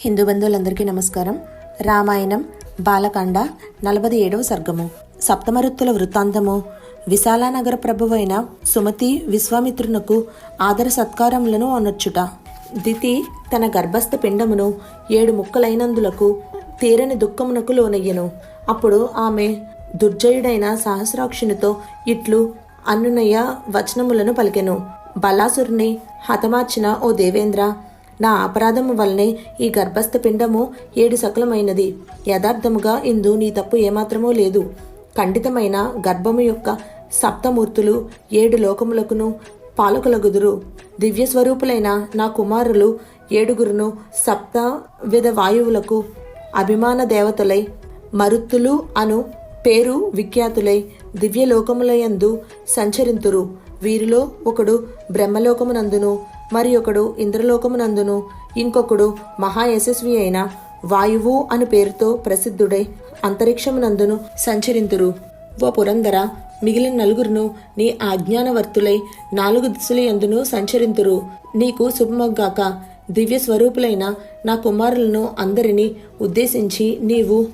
హిందూ బంధువులందరికీ నమస్కారం. రామాయణం బాలకాండ నలభై ఏడవ సర్గము. సప్తమరుత్తుల వృత్తాంతము. విశాలానగర ప్రభువైన సుమతి విశ్వామిత్రునకు ఆదర సత్కారములను అనొచ్చుట. దితి తన గర్భస్థ పిండమును ఏడు ముక్కలైనందులకు తీరని దుఃఖమునకు లోనయ్యెను. అప్పుడు ఆమె దుర్జయుడైన సహస్రాక్షునితో ఇట్లు అన్నునయ్య వచనములను పలికెను. బలాసురుని హతమార్చిన ఓ దేవేంద్ర నా అపరాధము వల్లనే ఈ గర్భస్థ పిండము ఏడు సకలమైనది. యథార్థముగా ఇందు నీ తప్పు ఏమాత్రమూ లేదు. ఖండితమైన గర్భము యొక్క సప్తమూర్తులు ఏడు లోకములకును పాలకులగుదురు. దివ్య స్వరూపులైన నా కుమారులు ఏడుగురును సప్త విధ వాయువులకు అభిమాన దేవతలై మరుత్తులు అను పేరు విఖ్యాతులై దివ్యలోకములయందు సంచరింతురు. వీరిలో ఒకడు బ్రహ్మలోకమునందును మరి ఒకడు ఇంద్రలోకమునందును ఇంకొకడు మహాయశస్వి అయిన వాయువు అను పేరుతో ప్రసిద్ధుడై అంతరిక్షమునందును సంచరింతురు. ఓ పురందర మిగిలిన నలుగురును నీ ఆజ్ఞానవర్తులై నాలుగు దిశల ఎందును సంచరింతురు. నీకు శుభమగ్గాక దివ్య స్వరూపులైన నా కుమారులను అందరినీ ఉద్దేశించి నీవు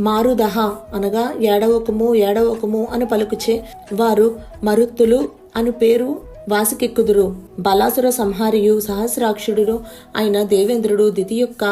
మారుదహ అనగా ఏడవకము ఏడవకము అని పలుకుచే వారు మరుత్తులు అను పేరు వాసికెక్కుదురు. బలాసుర సంహారియు సహస్రాక్షుడు అయిన దేవేంద్రుడు దితి యొక్క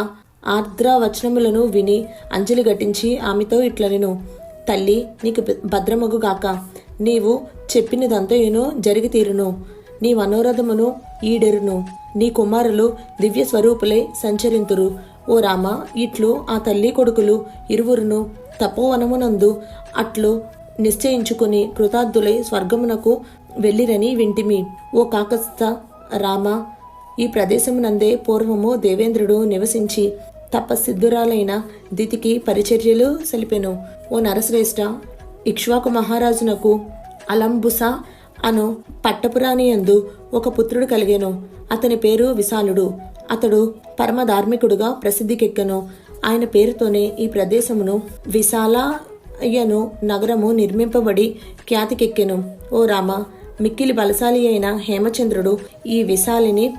ఆర్ద్ర వచనములను విని అంజలి ఘటించి ఆమెతో ఇట్లనెను తల్లి నీకు భద్రమగుగాక నీవు చెప్పినదంతయును జరిగి తీరును నీ మనోరథమును ఈడెరును. నీ కుమారులు దివ్య స్వరూపులై సంచరింతురు. ఓ రామ ఇట్లు ఆ తల్లి కొడుకులు ఇరువురును తపోవనమునందు అట్లు నిశ్చయించుకుని కృతార్థులై స్వర్గమునకు వెళ్ళిరని వింటిమి ఓ కాకస్త రామ ఈ ప్రదేశమునందే పూర్వము దేవేంద్రుడు నివసించి తపసిద్ధురాలైన దితికి పరిచర్యలు సలిపెను. ఓ నరశ్రేష్ట ఇక్ష్వాకు మహారాజునకు అలంబుస అను పట్టపురాణియందు ఒక పుత్రుడు కలిగాను. అతని పేరు విశాలుడు. అతడు పరమ ధార్మికుడుగా ప్రసిద్ధికెక్కెను. ఆయన పేరుతోనే ఈ ప్రదేశమును విశాలయను నగరము నిర్మింపబడి ఖ్యాతికెక్కెను. ఓ రామ మిక్కిలి బలశాలి అయిన హేమచంద్రుడు ఈ విశాలిని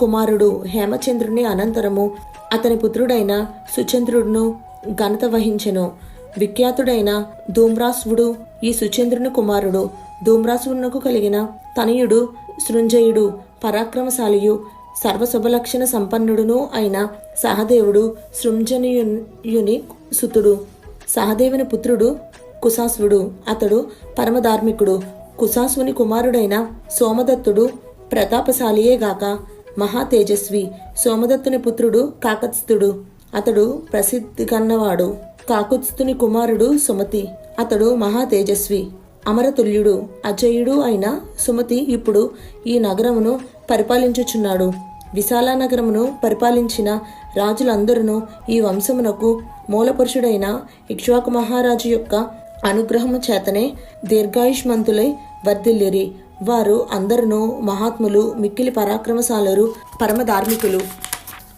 కుమారుడు హేమచంద్రుని అనంతరము అతని పుత్రుడైన సుచంద్రుడును ఘనత వహించెను. విఖ్యాతుడైన ధూమ్రాసువుడు ఈ సుచంద్రుని కుమారుడు. ధూమ్రాసువునకు కలిగిన తనయుడు సృంజయుడు పరాక్రమశాలియు సర్వశుభలక్షణ సంపన్నుడును అయిన సహదేవుడు సృంజనియుని సుతుడు. సహదేవుని పుత్రుడు కుశాశ్వుడు. అతడు పరమధార్మికుడు. కుశాసుని కుమారుడైన సోమదత్తుడు ప్రతాపశాలియేగాక మహా తేజస్వి. సోమదత్తుని పుత్రుడు కాకత్స్థుడు అతడు ప్రసిద్ధి కన్నవాడు కాకుత్స్థుని కుమారుడు సుమతి. అతడు మహా తేజస్వి. అమరతుల్యుడు అజయుడు అయిన సుమతి ఇప్పుడు ఈ నగరమును పరిపాలించుచున్నాడు. విశాల నగరమును పరిపాలించిన రాజులందరూ ఈ వంశమునకు మూలపురుషుడైన ఇక్ష్వాకు మహారాజు యొక్క అనుగ్రహము చేతనే దీర్ఘాయుష్మంతులై వర్ధిల్లిరి. వారు అందరును మహాత్ములు మిక్కిలి పరాక్రమశాలరు పరమధార్మికులు.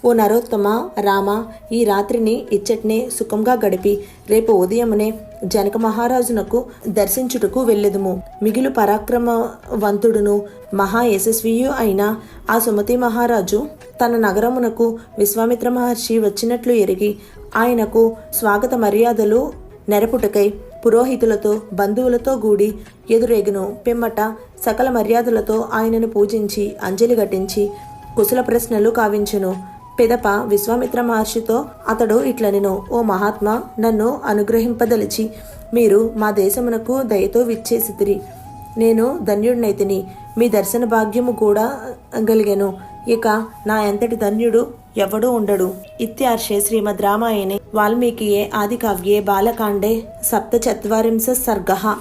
ఓ నరోత్తమ రామ ఈ రాత్రిని ఇచ్చట్నే సుఖంగా గడిపి రేపు ఉదయమునే జనక మహారాజునకు దర్శించుటకు వెళ్ళెదుము. మిగిలి పరాక్రమవంతుడును మహా యశస్వియు అయిన ఆ సుమతి మహారాజు తన నగరమునకు విశ్వామిత్ర మహర్షి వచ్చినట్లు ఎరిగి ఆయనకు స్వాగత మర్యాదలు నెరపుటకై పురోహితులతో బంధువులతో గూడి ఎదురేగును పిమ్మట సకల మర్యాదలతో ఆయనను పూజించి అంజలి ఘటించి కుశల ప్రశ్నలు కావించెను. పెదప విశ్వామిత్ర మహర్షితో అతడు ఇట్లనెను ఓ మహాత్మా నన్ను అనుగ్రహింపదలిచి మీరు మా దేశమునకు దయతో విచ్చేసితిరి. నేను ధన్యుడినైతిని. మీ దర్శన భాగ్యము కూడా గలిగాను. ఇక నా ఎంతటి ధన్యుడు ఎవడూ ఉండడు. ఇత్యార్షే శ్రీమద్ రామాయణే. వాల్మీకియే ఆదికావ్యే బాలకాండే సప్తచత్వరింశ సర్గ.